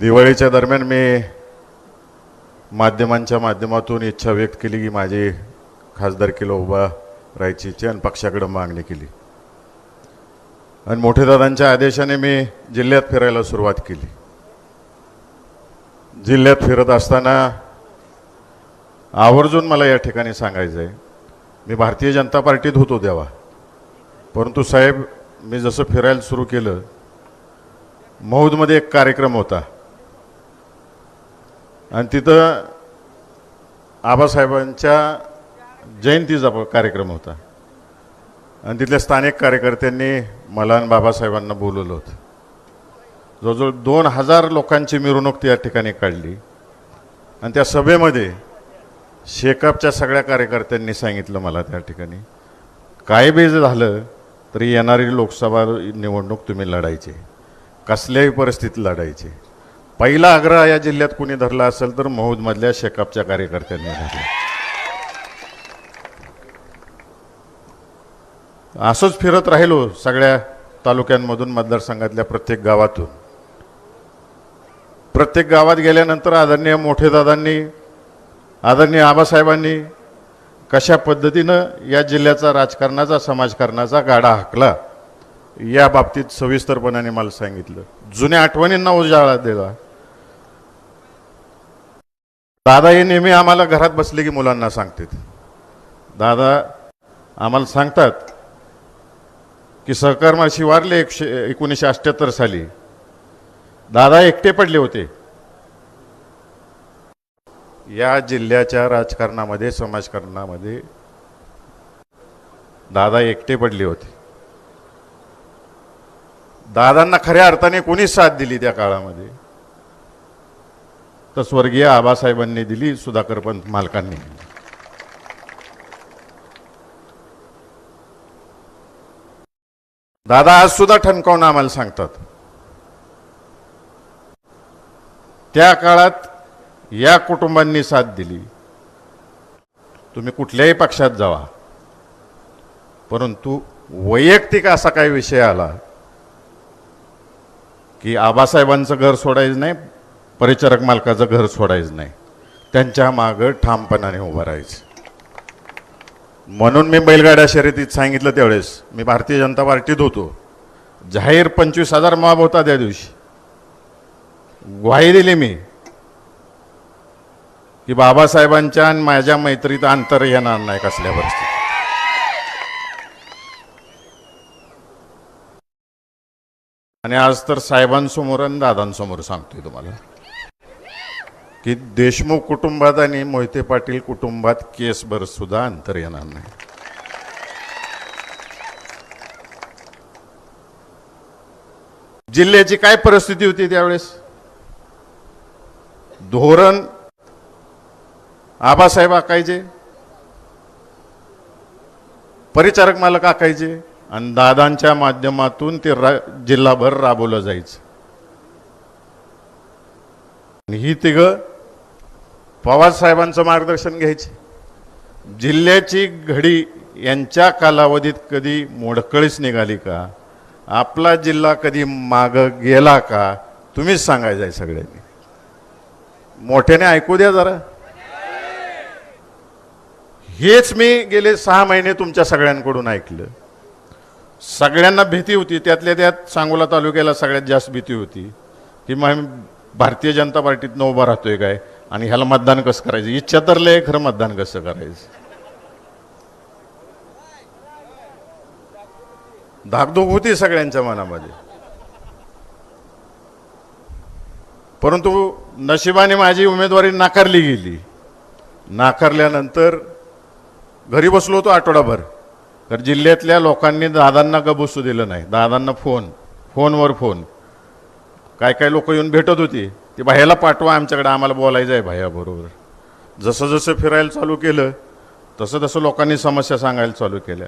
दिवाळीच्या दरम्यान मी माध्यमांच्या माध्यमातून इच्छा व्यक्त केली की माझी खासदारकीला उभा राहायची इच्छा आणि पक्षाकडं मागणी केली. आणि मोठेदादांच्या आदेशाने मी जिल्ह्यात फिरायला सुरुवात केली. जिल्ह्यात फिरत असताना आवर्जून मला या ठिकाणी सांगायचं आहे मी भारतीय जनता पार्टीत होतो तेव्हा. परंतु साहेब मी जसं फिरायला सुरू केलं मौदमध्ये एक कार्यक्रम होता. आणि तिथं आबासाहेबांच्या जयंतीचा कार्यक्रम होता. आणि तिथल्या स्थानिक कार्यकर्त्यांनी मला आणि बाबासाहेबांना बोलवलं होतं. जवळजवळ दोन हजार लोकांची मिरवणूक त्या ठिकाणी काढली. आणि त्या सभेमध्ये शेकअपच्या सगळ्या कार्यकर्त्यांनी सांगितलं मला त्या ठिकाणी काय बी झालं तरी येणारी लोकसभा निवडणूक तुम्ही लढायची. कसल्याही परिस्थितीत लढायची. पहिला आग्रह या जिल्ह्यात कुणी धरला असेल तर मौदमधल्या शेकापच्या कार्यकर्त्यांनी धरला. असंच फिरत राहिलो सगळ्या तालुक्यांमधून मतदारसंघातल्या प्रत्येक गावातून. प्रत्येक गावात गेल्यानंतर आदरणीय मोठेदादांनी आदरणीय आबासाहेबांनी कशा पद्धतीनं या जिल्ह्याचा राजकारणाचा समाजकारणाचा गाडा हाकला या बाबतीत सविस्तरपणाने मला सांगितलं. जुन्या आठवणींना उजाळा दिला. दादा हे नेहमी आम्हाला घरात बसले की मुलांना सांगतात. दादा आम्हाला सांगतात की सहकर्माशी वारले एकशे एकोणीसशे अठ्ठ्याहत्तर साली. दादा एकटे पडले होते. या जिल्ह्याच्या राजकारणामध्ये समाजकारणामध्ये दादा एकटे पडले होते. दादांना खऱ्या अर्थाने कोणीच साथ दिली त्या काळामध्ये. तर स्वर्गीय आबासाहेबांनी दिली सुधाकर पंत मालकांनी. दादा आज सुद्धा ठणकावून आम्हाला सांगतात. त्या काळात या कुटुंबांनी साथ दिली. तुम्ही कुठल्याही पक्षात जावा. परंतु वैयक्तिक असा काही विषय आला की आबासाहेबांचं घर सोडायचं नाही परिचारक मालकाचं घर सोडायचं नाही. त्यांच्या मागं ठामपणाने उभं राहायचं. म्हणून मी बैलगाड्या शर्यतीत सांगितलं त्यावेळेस मी भारतीय जनता पार्टीत होतो. जाहीर पंचवीस हजार माप होता त्या दिवशी. ग्वाही दिली मी. की बाबासाहेबांच्या आणि माझ्या मैत्रीत अंतर येणार नाही कसल्या परिस्थितीत. आणि आज तर साहेबांसमोर आणि दादांसमोर सांगतोय तुम्हाला. की देशमुख कुटुंबात आणि मोहिते पाटील कुटुंबात केसभर सुद्धा अंतर येणार नाही. जिल्ह्याची काय परिस्थिती होती त्यावेळेस? धोरण? आबासाहेब आकायचे परिचारक मालक आकायचे आणि दादांच्या माध्यमातून ते रा जिल्हाभर राबवलं जायचं. आणि ही तिघं पवारसाहेबांचं मार्गदर्शन घ्यायचे. जिल्ह्याची घडी यांच्या कालावधीत कधी मोडकळीच निघाली का? आपला जिल्हा कधी मागं गेला का? तुम्हीच सांगायचं आहे सगळ्यांनी. मोठ्याने ऐकू द्या जरा. हेच मी गेले सहा महिने तुमच्या सगळ्यांकडून ऐकलं. सगळ्यांना भीती होती. त्यातल्या त्यात सांगोला तालुक्याला सगळ्यात जास्त भीती होती. की मग भारतीय जनता पार्टीतनं उभा राहतोय काय? आणि ह्याला मतदान कसं करायचं? इच्छा तर लय खरं मतदान कसं करायचं? धाकधूक होती सगळ्यांच्या मनामध्ये. परंतु नशिबाने माझी उमेदवारी नाकारली गेली. नाकारल्यानंतर घरी बसलो होतो आठवडाभर. तर जिल्ह्यातल्या लोकांनी दादांना ग बसू दिलं नाही. दादांना फोन फोनवर फोन. काय काय लोक येऊन भेटत होती. ते भायाला पाठवा आमच्याकडे आम्हाला बोलायचं आहे भायाबरोबर जसं जसं फिरायला चालू केलं तसं तसं लोकांनी समस्या सांगायला चालू केल्या.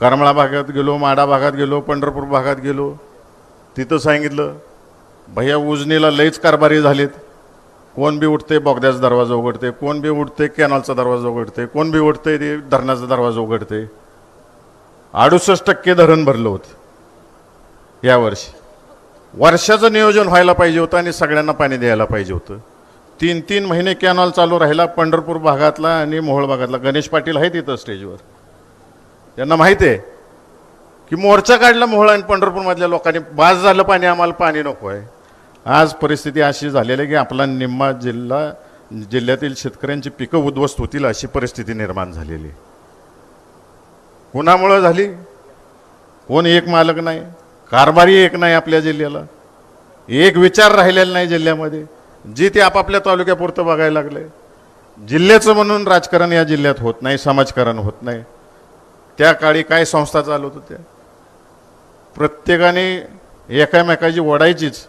करमळा भागात गेलो माडा भागात गेलो पंढरपूर भागात गेलो तिथं सांगितलं भैया उजनीला लईच कारभारी झालेत. कोण बी उठते बोगद्याचा दरवाजा उघडते कोण बी उठते कॅनलचा दरवाजा उघडते कोण बी उठते ते धरणाचा दरवाजा उघडते अडुसष्ट टक्के धरण भरलं होतं. यावर्षी वर्षाचं नियोजन व्हायला पाहिजे होतं आणि सगळ्यांना पाणी द्यायला पाहिजे होतं. तीन तीन महिने कॅनॉल चालू राहिला पंढरपूर भागातला आणि मोहोळ भागातला. गणेश पाटील आहेत इथं स्टेजवर त्यांना माहिती आहे की मोर्चा काढला मोहोळ आणि पंढरपूरमधल्या लोकांनी. बाज झालं पाणी आम्हाला पाणी नको आहे. आज परिस्थिती अशी झालेली आहे की आपला निम्मा जिल्हा जिल्ह्यातील शेतकऱ्यांची पिकं उद्ध्वस्त होतील अशी परिस्थिती निर्माण झालेली आहे. कुणामुळं झाली? कोण एक मालक नाही. कारभारी एक नाही आपल्या जिल्ह्याला. एक विचार राहिलेला नाही जिल्ह्यामध्ये. जी ते आपापल्या तालुक्यापुरतं बघायला लागले. जिल्ह्याचं म्हणून राजकारण या जिल्ह्यात होत नाही समाजकारण होत नाही. त्या काळी काय संस्था चालवत होत्या प्रत्येकाने एकामेकाची ओढायचीच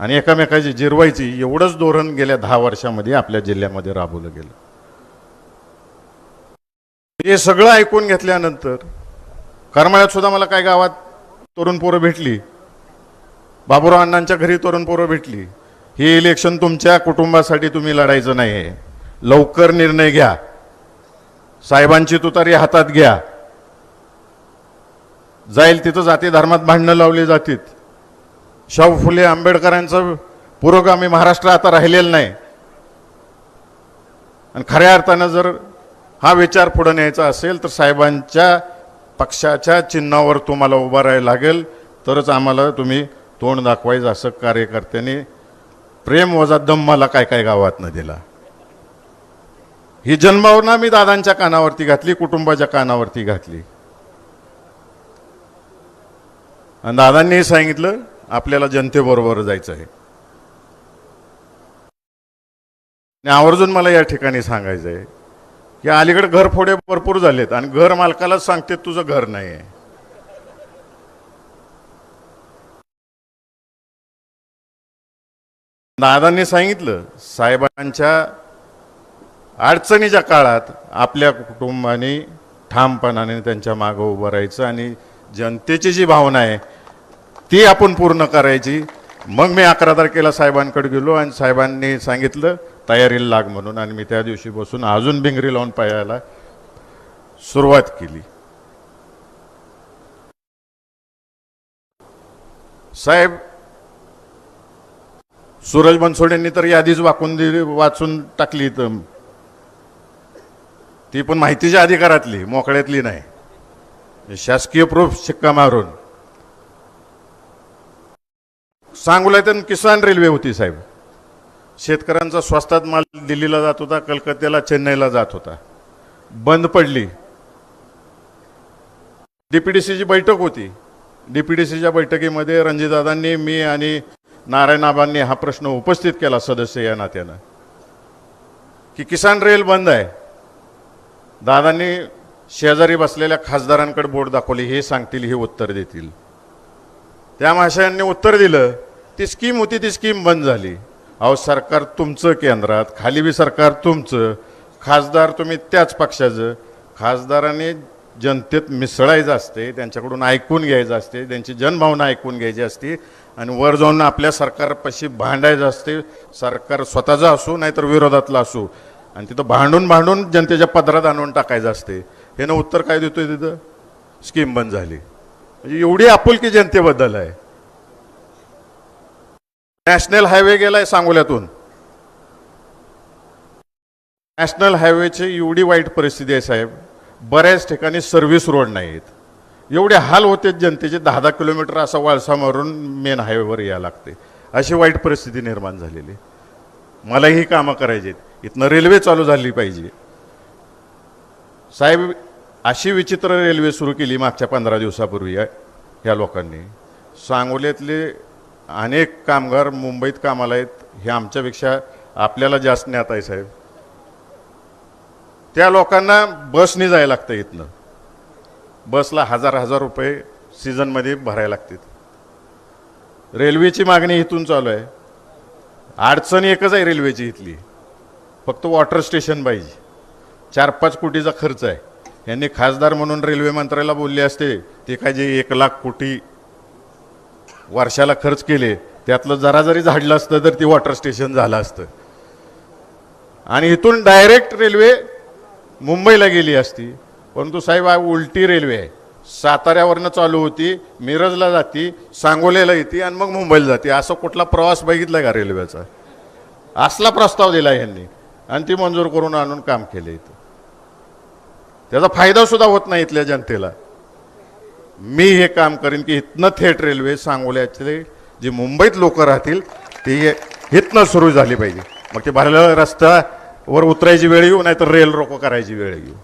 आणि एकामेकाची जिरवायची एवढंच धोरण गेल्या दहा वर्षामध्ये आपल्या जिल्ह्यामध्ये राबवलं गेलं. हे सगळं ऐकून घेतल्यानंतर करमाळ्यात सुद्धा मला काय गावात तरुण पोरं भेटली. बाबुराव अण्णांच्या घरी तरुण पोरं भेटली. हे इलेक्शन तुमच्या कुटुंबासाठी तुम्ही लढायचं नाही आहे लवकर निर्णय घ्या. साहेबांची तुतारी हातात घ्या. जाईल तिथं जाती धर्मात भांडणं लावली जातील शाहू फुले आंबेडकरांचं पुरोगामी महाराष्ट्र आता राहिलेलं नाही. आणि खऱ्या अर्थानं जर हा विचार पुढे न्यायचा असेल तर साहेबांच्या पक्षाच्या चिन्हावर तुम्हाला उभं राहायला लागेल तरच आम्हाला तुम्ही तोंड दाखवायचं असं कार्यकर्त्यांनी प्रेम वजा दम मला काय काय गावातनं दिला. ही जन्मावना मी दादांच्या कानावरती घातली कुटुंबाच्या कानावरती घातली. आणि दादांनी सांगितलं आपल्याला जनतेबरोबर जायचं आहे. आणि आवर्जून मला या ठिकाणी सांगायचं आहे या अलीकडे घरफोडे भरपूर झालेत आणि घर मालकालाच सांगते तुझं घर नाही आहे दादांनी सांगितलं साहेबांच्या अडचणीच्या काळात आपल्या कुटुंबाने ठामपणाने त्यांच्या मागं उभं राहायचं आणि जनतेची जी भावना आहे ती आपण पूर्ण करायची. मग मी अकरा तारखेला साहेबांकडे गेलो आणि साहेबांनी सांगितलं तयारीला लाग म्हणून आणि मी त्या दिवशी बसून अजून भिंगरी लावून पाहायला सुरुवात केली. साहेब सूरज बनसोडेंनी तर यादीच वाकून दिली वाचून टाकली तर ती पण माहितीच्या अधिकारातली मोकळ्यातली नाही. शासकीय प्रूफ शिक्का मारून. सांगोल्यातून किसान रेल्वे होती साहेब. शेतकऱ्यांचा स्वस्तात माल दिल्लीला जात होता कलकत्त्याला चेन्नईला जात होता. बंद पडली. डीपीडीसीची बैठक होती. डीपीडीसीच्या बैठकीमध्ये रणजितदादांनी मी आणि नारायणाबांनी हा प्रश्न उपस्थित केला सदस्य या नात्यानं. की किसान रेल बंद आहे. दादांनी शेजारी बसलेल्या खासदारांकडे बोट दाखवली हे सांगतील हे उत्तर देतील. त्या महाशयांनी उत्तर दिलं ती स्कीम होती ती स्कीम बंद झाली. अहो सरकार तुमचं केंद्रात खाली बी सरकार तुमचं खासदार तुम्ही त्याच पक्षाचं. खासदाराने जनतेत मिसळायचं असते त्यांच्याकडून ऐकून घ्यायचं असते त्यांची जनभावना ऐकून घ्यायची असते आणि वर जाऊन आपल्या सरकारपाशी भांडायचं असते. सरकार स्वतःचं असू नाहीतर विरोधातलं असू. आणि तिथं भांडून भांडून जनतेच्या पदरात आणून टाकायचं असते. हे ना उत्तर काय देतोय तिथं? स्कीम बंद झाली. म्हणजे एवढी आपुलकी जनतेबद्दल आहे. नॅशनल हायवे गेलाय सांगोल्यातून. नॅशनल हायवेची एवढी वाईट परिस्थिती आहे साहेब. बऱ्याच ठिकाणी सर्व्हिस रोड नाहीत. एवढे हाल होते जनतेचे दहा दहा किलोमीटर असा वाळसा मारून मेन हायवेवर यायला लागते. अशी वाईट परिस्थिती निर्माण झालेली. मलाही ही कामं करायची आहेत. इथनं रेल्वे चालू झाली पाहिजे. साहेब अशी विचित्र रेल्वे सुरू केली मागच्या पंधरा दिवसापूर्वी या ह्या लोकांनी. सांगोल्यातले अनेक कामगार मुंबईत कामाला आहेत हे आमच्यापेक्षा आपल्याला जास्त ज्ञात आहे साहेब. त्या लोकांना बसने जायला लागतं इथनं. बसला हजार हजार रुपये सीझनमध्ये भरायला लागतात. रेल्वेची मागणी इथून चालू आहे. अडचण एकच आहे रेल्वेची इथली. फक्त वॉटर स्टेशन पाहिजे. चार पाच कोटीचा खर्च आहे. यांनी खासदार म्हणून रेल्वे मंत्र्याला बोलले असते ते काय जे एक लाख कोटी वर्षाला खर्च केले त्यातलं जरा जरी झाडलं असतं तर ती वॉटर स्टेशन झालं असतं. आणि इथून डायरेक्ट रेल्वे मुंबईला गेली असती. परंतु साहेब हा उलटी रेल्वे आहे. साताऱ्यावरनं चालू होती मिरजला जाती सांगोलेला येते आणि मग मुंबईला जाते. असं कुठला प्रवास बघितला का रेल्वेचा असला प्रस्ताव दिला यांनी. आणि ती मंजूर करून आणून काम केलं इथं. त्याचा फायदासुद्धा होत नाही इथल्या जनतेला. मी हे काम करीन की इथनं थेट रेल्वे सांगोल्याचे जे मुंबईत लोक राहतील ती इथनं सुरू झाली पाहिजे. मग ते भरलेला रस्त्यावर उतरायची वेळ येऊ नाहीतर रेल रोको करायची वेळ येऊ.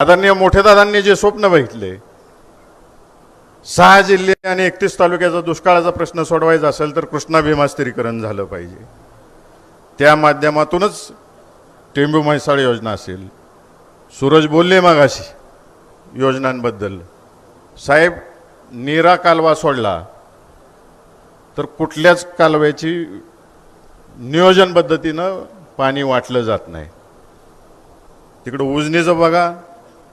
आदरणीय मोठ्या दादांनी जे स्वप्न बघितले सहा जिल्हे आणि एकतीस तालुक्याचा दुष्काळाचा प्रश्न सोडवायचा असेल तर कृष्णा भीमा स्थिरीकरण झालं पाहिजे. त्या माध्यमातूनच टेंबू म्हैसाळ योजना असेल. सूरज बोलले मागाशी योजनांबद्दल. साहेब नीरा कालवा सोडला तर कुठल्याच कालव्याची नियोजन पद्धतीनं पाणी वाटलं जात नाही. तिकडं उजनीचं बघा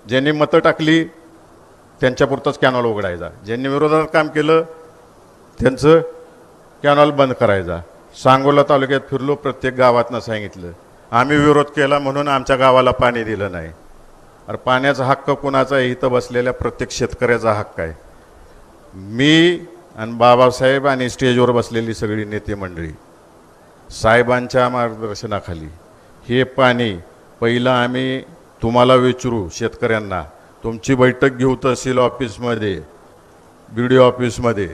ज्यांनी मतं टाकली त्यांच्यापुरतंच कॅनॉल उघडायचा. ज्यांनी विरोधात काम केलं त्यांचं कॅनॉल बंद करायचा. सांगोला तालुक्यात फिरलो प्रत्येक गावातनं सांगितलं आम्ही विरोध केला म्हणून आमच्या गावाला पाणी दिलं नाही. अरे पाण्याचा हक्क कुणाचा आहे इथं बसलेल्या प्रत्येक शेतकऱ्याचा हक्क आहे. मी आणि बाबासाहेब आणि स्टेजवर बसलेली सगळी नेते मंडळी साहेबांच्या मार्गदर्शनाखाली हे पाणी पहिलं आम्ही तुम्हाला विचारू शेतकऱ्यांना. तुमची बैठक घेऊ तहसील ऑफिसमध्ये बी डी ऑफिसमध्ये.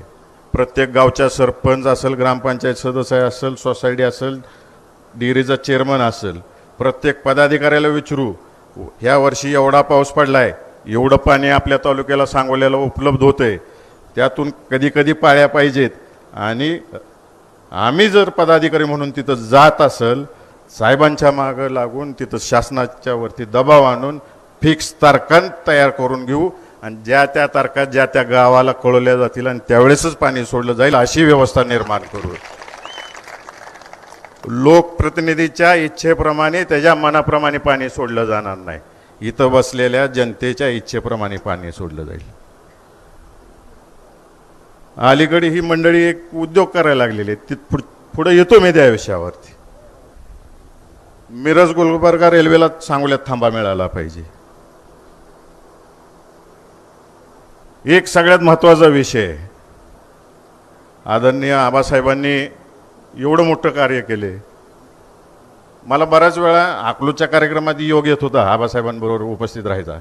प्रत्येक गावच्या सरपंच असेल ग्रामपंचायत सदस्य असेल सोसायटी असेल डेअरीचा चेअरमन असेल प्रत्येक पदाधिकाऱ्याला विचारू. ह्या वर्षी एवढा पाऊस पडला आहे एवढं पाणी आपल्या तालुक्याला सांगोल्याला उपलब्ध होतंय. त्यातून कधी कधी पाळ्या पाहिजेत. आणि आम्ही जर पदाधिकारी म्हणून तिथं जात असेल साहेबांच्या मागं लागून तिथं शासनाच्या वरती दबाव आणून फिक्स तारखा तयार करून घेऊ. आणि ज्या त्या तारखा ज्या त्या गावाला कळवल्या जातील आणि त्यावेळेसच पाणी सोडलं जाईल अशी व्यवस्था निर्माण करू. लोकप्रतिनिधीच्या इच्छेप्रमाणे त्याच्या मनाप्रमाणे पाणी सोडलं जाणार नाही. इथं बसलेल्या जनतेच्या इच्छेप्रमाणे पाणी सोडलं जाईल. अलीकडे ही मंडळी एक उद्योग करायला लागलेली आहे. ती पुढ पुढे येतो मी त्या विषयावरती. मिरज गुलबर्गा रेल्वेला सांगोल्यात थांबा मिळाला पाहिजे. एक सगळ्यात महत्त्वाचा विषय. आदरणीय आबासाहेबांनी एवढं मोठं कार्य केले. मला बऱ्याच वेळा अकलूजच्या कार्यक्रमात योग येत होता आबासाहेबांबरोबर उपस्थित राहायचा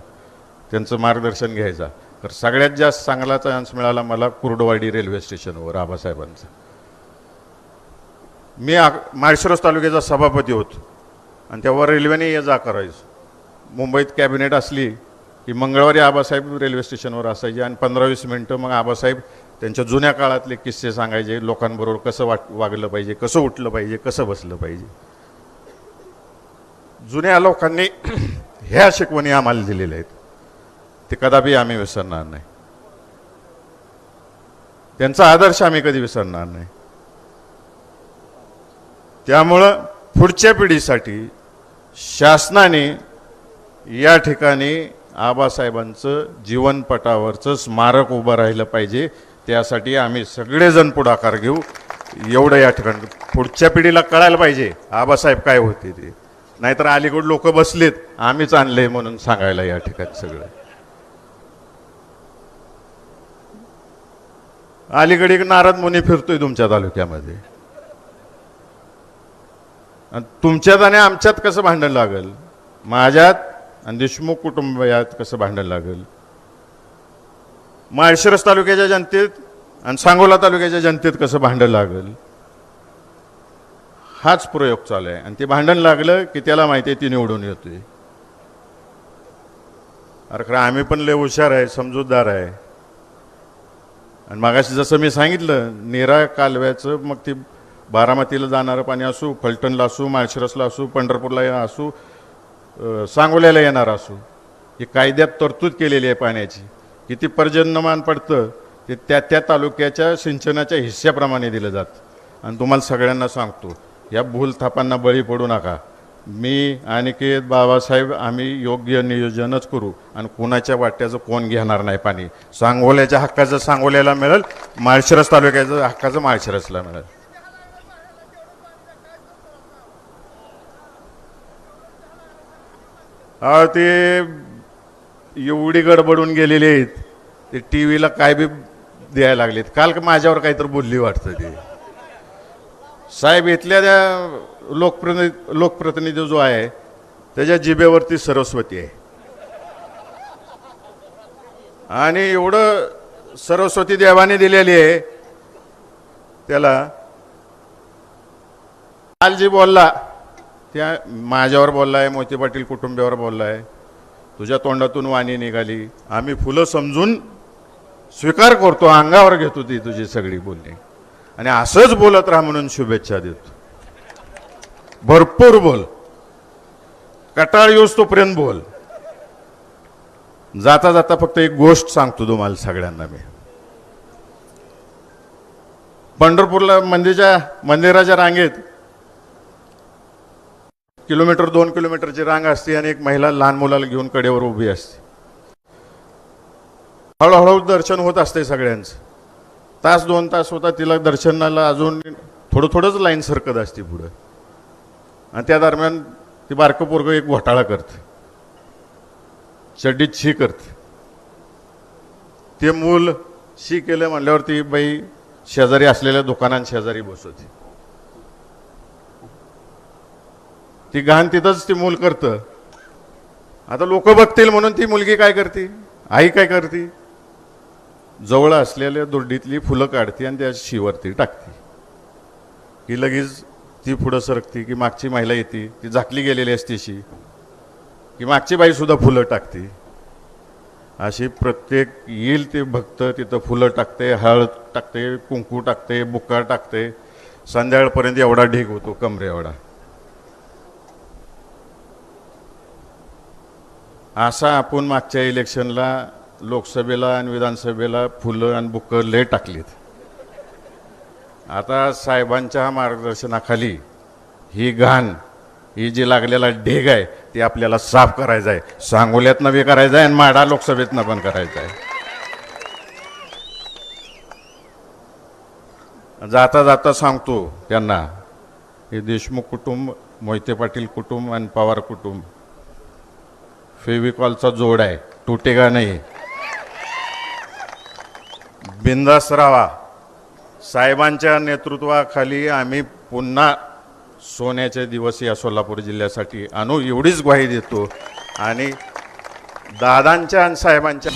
त्यांचं मार्गदर्शन घ्यायचा. तर सगळ्यात जास्त चांगला चान्स मिळाला मला कुर्डवाडी रेल्वे स्टेशनवर आबासाहेबांचं. मी आ माळशिरस तालुक्याचा सभापती होतो. आणि तेव्हा रेल्वेने ये जा करायचो. मुंबईत कॅबिनेट असली की मंगळवारी आबासाहेब रेल्वे स्टेशनवर असायचे आणि पंधरा वीस मिनटं मग आबासाहेब त्यांच्या जुन्या काळातले किस्से सांगायचे लोकांबरोबर कसं वाट वागलं पाहिजे कसं उठलं पाहिजे कसं बसलं पाहिजे. जुन्या लोकांनी ह्या शिकवणी आम्हाला दिलेल्या आहेत. ते कदापि आम्ही विसरणार नाही. त्यांचा आदर्श आम्ही कधी विसरणार नाही. त्यामुळं पुढच्या पिढीसाठी शासनाने या ठिकाणी आबासाहेबांचं जीवनपटावरचं स्मारक उभं राहिलं पाहिजे. त्यासाठी आम्ही सगळेजण पुढाकार घेऊ. एवढं या ठिकाणी पुढच्या पिढीला कळायला पाहिजे आबासाहेब काय होते ते. नाहीतर अलीकडे लोक बसलेत आम्हीच आणले म्हणून सांगायला या ठिकाणी सगळं. अलीकडे एक नारद मुनी फिरतोय तुमच्या तालुक्यामध्ये. तुमच्यात आणि आमच्यात कसं भांडण लागल? माझ्यात आणि देशमुख कुटुंबात कसं भांडण लागल? माळशिरस तालुक्याच्या जनतेत आणि सांगोला तालुक्याच्या जनतेत कसं भांडण लागल? हाच प्रयोग चालू आहे. आणि ते भांडण लागलं की त्याला माहिती आहे ती निवडून येतोय. अरे खरं आम्ही पण लय हुशार आहे समजूतदार आहे. आणि मागाशी जसं मी सांगितलं नेरा कालव्याचं मग ते बारामतीला जाणारं पाणी असू फलटणला असू माळशिरसला असू पंढरपूरला असू सांगोल्याला येणार असू ही कायद्यात तरतूद केलेली आहे पाण्याची. किती पर्जन्यमान पडतं ते त्या त्या तालुक्याच्या सिंचनाच्या हिस्स्याप्रमाणे दिलं जातं. आणि तुम्हाला सगळ्यांना सांगतो या भूलथापांना बळी पडू नका. मी अनिकेत बाबासाहेब आम्ही योग्य नियोजनच करू आणि कोणाच्या वाट्याचं कोण घेणार नाही पाणी. सांगोल्याच्या हक्काचं सांगोल्याला मिळेल माळशिरस तालुक्याचं हक्काचं माळशिरसला मिळेल. ते एवढी गडबडून गेलेली आहेत ते टी व्हीला काय बी द्यायला लागलेत. काल का माझ्यावर काहीतरी बोलली वाटतं ते. साहेब इथल्या त्या लोकप्रनि लोकप्रतिनिधी जो आहे त्याच्या जिभेवरती सरस्वती आहे. आणि एवढं सरस्वती देवाने दिलेली आहे त्याला काल जी बोलला त्या माझ्यावर बोललाय मोती पाटील कुटुंबियावर बोललाय. तुझ्या तोंडातून वाणी निघाली. आम्ही फुलं समजून स्वीकार करतो अंगावर घेतो ती तुझी सगळी बोलणी. आणि असंच बोलत राहा म्हणून शुभेच्छा देतो. भरपूर बोल. कटाळ येऊस तोपर्यंत बोल. जाता जाता फक्त एक गोष्ट सांगतो तुम्हाला सगळ्यांना मी. पंढरपूरला मंदिरच्या मंदिराच्या रांगेत किलोमीटर दोन किलोमीटरची रांग असते आणि एक महिला लहान मुलाला घेऊन कडेवर उभी असते. हळूहळू दर्शन होत असते सगळ्यांचं. तास दोन तास होता तिला दर्शनाला अजून थोडं थोडंच लाईन सरकत असते पुढं. आणि त्या दरम्यान ती बारकं पोरगं एक घोटाळा करते. चड्डीत शी करते. ते मूल शी केलं म्हणल्यावर ती बाई शेजारी असलेल्या दुकानां शेजारी बसवते. ती घाण तिथंच ती मूल करतं. आता लोक बघतील म्हणून ती मुलगी काय करते? आई काय करते? जवळ असलेल्या दुर्डीतली फुलं काढते आणि त्या शिवरती टाकते. की लगेच ती पुढं सरकते की मागची महिला येते ती झाकली गेलेली असतेशी की मागची बाईसुद्धा फुलं टाकते. अशी प्रत्येक येईल ते भक्त तिथं फुलं टाकते हळद टाकते कुंकू टाकते बुक्का टाकते. संध्याकाळपर्यंत एवढा ढीग होतो कमरे एवढा असा आपण मागच्या इलेक्शनला लोकसभेला आणि विधानसभेला फुलं आणि बुकं लय टाकलीत. आता साहेबांच्या मार्गदर्शनाखाली ही घाण ही जी लागलेला ढेग आहे ती आपल्याला साफ करायचं आहे. सांगोल्यातनं बी करायचं आहे आणि माडा लोकसभेतनं पण करायचं आहे. जाता जाता सांगतो त्यांना हे देशमुख कुटुंब मोहिते पाटील कुटुंब आणि पवार कुटुंब. फेविकॉलचा जोड आहे. तुटेगा नाही. बिंदास राहा. साहेबांच्या नेतृत्वाखाली आम्ही पुन्हा सोन्याचे दिवस या सोलापूर जिल्ह्यासाठी आणू. एवढीच ग्वाही देतो. आणि दादांच्या आणि साहेबांच्या